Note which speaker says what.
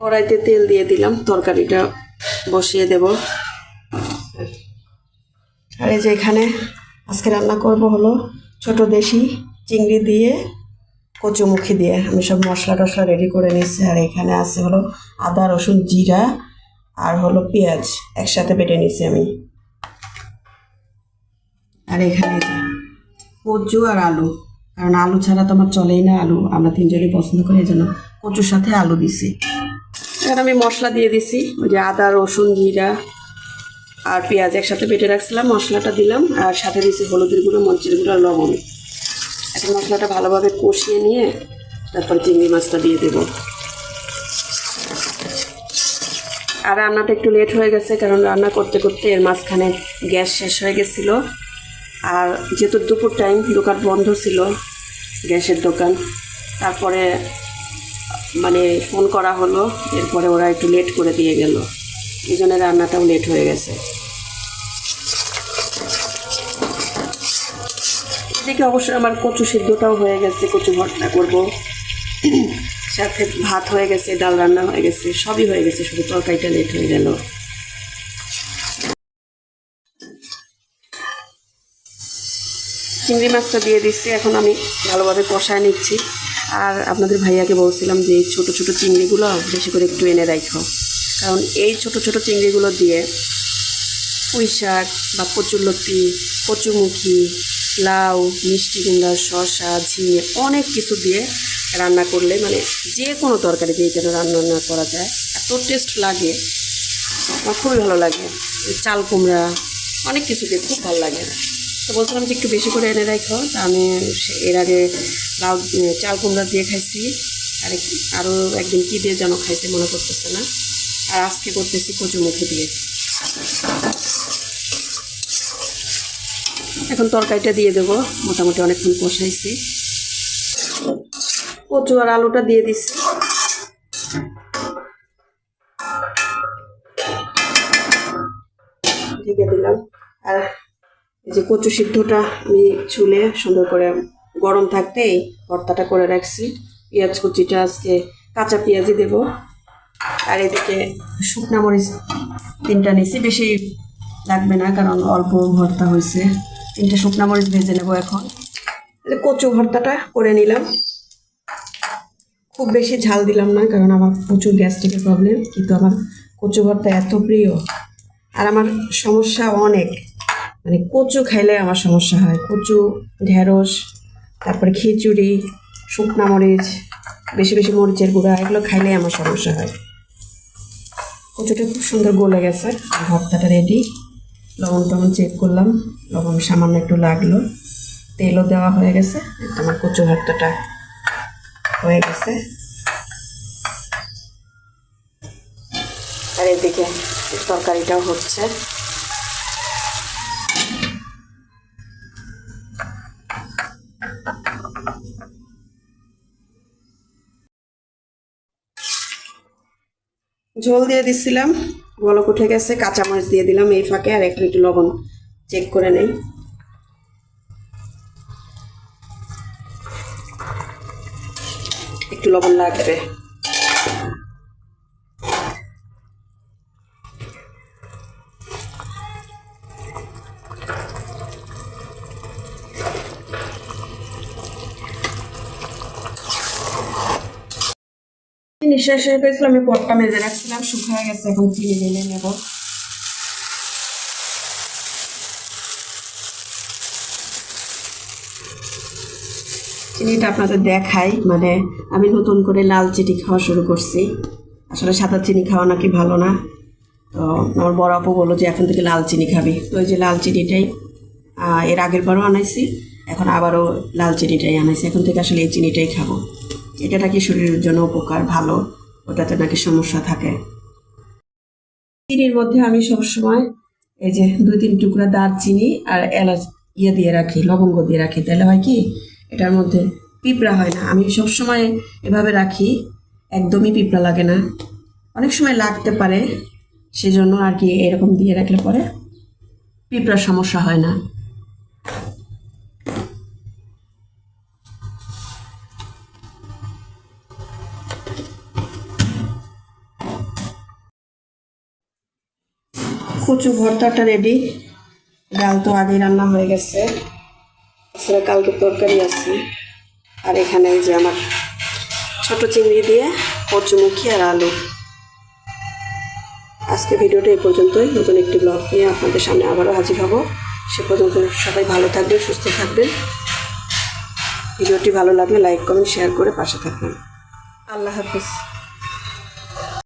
Speaker 1: কড়াইতে তেল দিয়ে দিলাম, তরকারিটা বসিয়ে দেব। আর এই যে এখানে আজকে রান্না করব হলো ছোট দেশি চিংড়ি দিয়ে, কচুমুখি দিয়ে। আমি সব মশলা টশলা রেডি করে নিচ্ছি আর এখানে আছে হলো আদা, রসুন, জিরা আর হলো পেঁয়াজ একসাথে বেটে নিচ্ছি আমি। আর এখানে কচু আর আলু। কারণ আলু ছাড়া তো আমার চলেই না আলু। আমরা তিনজনই পছন্দ করি, এই জন্য কচুর সাথে আলু দিছি। এখানে আমি মশলা দিয়ে দিছি। ওই যে আদা, রসুন, জিরা আর পেঁয়াজ একসাথে বেটে রাখছিলাম, মশলাটা দিলাম আর সাথে দিয়েছি হলুদের গুঁড়ো, মরিচের গুঁড়ো লবণ। এখন মশলাটা ভালোভাবে কষিয়ে নিয়ে তারপর চিংড়ি মাছটা দিয়ে দেব। আর রান্নাটা একটু লেট হয়ে গেছে, কারণ রান্না করতে করতে এর মাঝখানে গ্যাস শেষ হয়ে গেছিল। আর যেহেতু দুপুর টাইম দোকান বন্ধ ছিল, গ্যাসের দোকান, তারপরে মানে ফোন করা হলো, এরপরে ওরা একটু লেট করে দিয়ে গেল। এই জন্য রান্নাটাও লেট হয়ে গেছে। এদিকে অবশ্যই আমার কচু সিদ্ধটাও হয়ে গেছে, কচু ভর্তা করব। সাথে ভাত হয়ে গেছে, ডাল রান্না হয়ে গেছে, সবই হয়ে গেছে, শুধু তরকারিটা লেট হয়ে গেল। চিংড়ি মাছটা দিয়ে দিচ্ছি, এখন আমি ভালোভাবে কষায় নিচ্ছি। আর আপনাদের ভাইয়াকে বলছিলাম যে এই ছোটো ছোটো চিংড়িগুলো বেশি করে একটু এনে রাখো কারণ এই ছোট ছোট চিংড়িগুলো দিয়ে পুঁই শাক বা কচুরলতি কচুমুখী, লাউ, মিষ্টি কুমড়া, শসা, ঝিঙে অনেক কিছু দিয়ে রান্না করলে মানে যে কোনো তরকারি দিয়ে যেন রান্না না করা যায়, এত টেস্ট লাগে। আমার খুবই ভালো লাগে। চাল কুমড়া, অনেক কিছু দিয়ে খুব ভালো লাগে। তো বলছিলাম যে একটু বেশি করে এনে রাখো। তা আমি এর আগে লাউ চাল কুমড়া দিয়ে খাইছি। আর আরও একদিন কী দিয়ে যেন খাইছে মনে করতেছে না। আর আজকে করতেছি কচুমুখী দিয়ে। এখন তরকারিটা দিয়ে দেবো। মোটামুটি অনেকক্ষণ কষাইছি। কচু আর আলুটা দিয়ে দিচ্ছি। ঢেকে দিলাম। আর এই যে কচু সিদ্ধটা আমি চুলে সুন্দর করে গরম থাকতেই ভর্তাটা করে রাখছি। পেঁয়াজ কুচিটা আজকে কাঁচা পেঁয়াজই দেব। আর এদিকে শুকনা মরিচ তিনটা নিয়েছি, বেশি লাগবে না কারণ অল্প ভর্তা হয়েছে। তিনটা শুকনা মরিচ ভেজে নেব এখন। কচু ভর্তাটা করে নিলাম। খুব বেশি ঝাল দিলাম না কারণ আমার প্রচুর গ্যাস্ট্রিকের প্রবলেম, কিন্তু আমার কচু ভর্তা এত প্রিয়। আর আমার সমস্যা অনেক। মানে কচু খাইলে আমার সমস্যা হয়। কচু, ঢেঁড়স, তারপরে খিচুড়ি, শুকনা মরিচ, বেশি বেশি মরিচের গুঁড়া, এগুলো খাইলে আমার সমস্যা হয়। কচুটা খুব সুন্দর গলে গেছে। ভর্তাটা রেডি লবণ টবণ চেক করলাম। লবণ সামান্য একটু লাগল। তেলও দেওয়া হয়ে গেছে। আমার কচু ভর্তাটা হয়ে গেছে। আর এদিকে তরকারিটাও হচ্ছে। ঝোল দিয়ে দিচ্ছিলাম বলক উঠে গেছে, কাঁচামরিচ দিয়ে দিলাম এই ফাঁকে, আর এখন একটু লবণ চেক করে নেই। একটু লবণ লাগবে। নিঃশ্বাস হয়ে গেছিল, আমি পটটা মেজে রাখছিলাম শুকিয়ে গেছে, এখন চিনি ঢেলে নেব। চিনিটা আপনাদের দেখাই মানে আমি নতুন করে লাল চিনি খাওয়া শুরু করছি। আসলে সাদা চিনি খাওয়া নাকি ভালো না, তো আমার বড় আপু বলল যে এখন থেকে লাল চিনি খাবি। তো ওই যে লাল চিনিটাই এর আগের বারও আনাইছি, এখন আবারও লাল চিনিটাই আনাইছি, এখন থেকে আসলে এই চিনিটাই খাব। এটা নাকি শরীরের জন্য উপকার, ভালো। ওটাতে নাকি সমস্যা থাকে। চিনির মধ্যে আমি সবসময় এই যে দুই, তিন টুকরা দারচিনি আর এলাচ ইয়ে দিয়ে রাখি, লবঙ্গ দিয়ে রাখি। তাহলে হয় কি, এটার মধ্যে পিঁপড়া হয় না। আমি সবসময় এভাবে রাখি, একদমই পিঁপড়া লাগে না। অনেক সময় লাগতে পারে, সেজন্য আর কি এরকম দিয়ে রাখলে পরে পিঁপড়ার সমস্যা হয় না। কচু ভর্তাটা রেডি ডাল তো আগেই রান্না হয়ে গেছে। তাছাড়া কালকে তরকারি আছে। আর এখানে যে আমার ছোট চিংড়ি দিয়ে কচুমুখী আর আলু। আজকে ভিডিওটা এই পর্যন্তই। নতুন একটি ব্লগ নিয়ে আপনাদের সামনে আবারও হাজির হব। সে পর্যন্ত সবাই ভালো থাকবেন, সুস্থ থাকবেন। ভিডিওটি ভালো লাগলে লাইক কমেন্ট শেয়ার করে পাশে থাকবেন। আল্লাহ হাফিজ।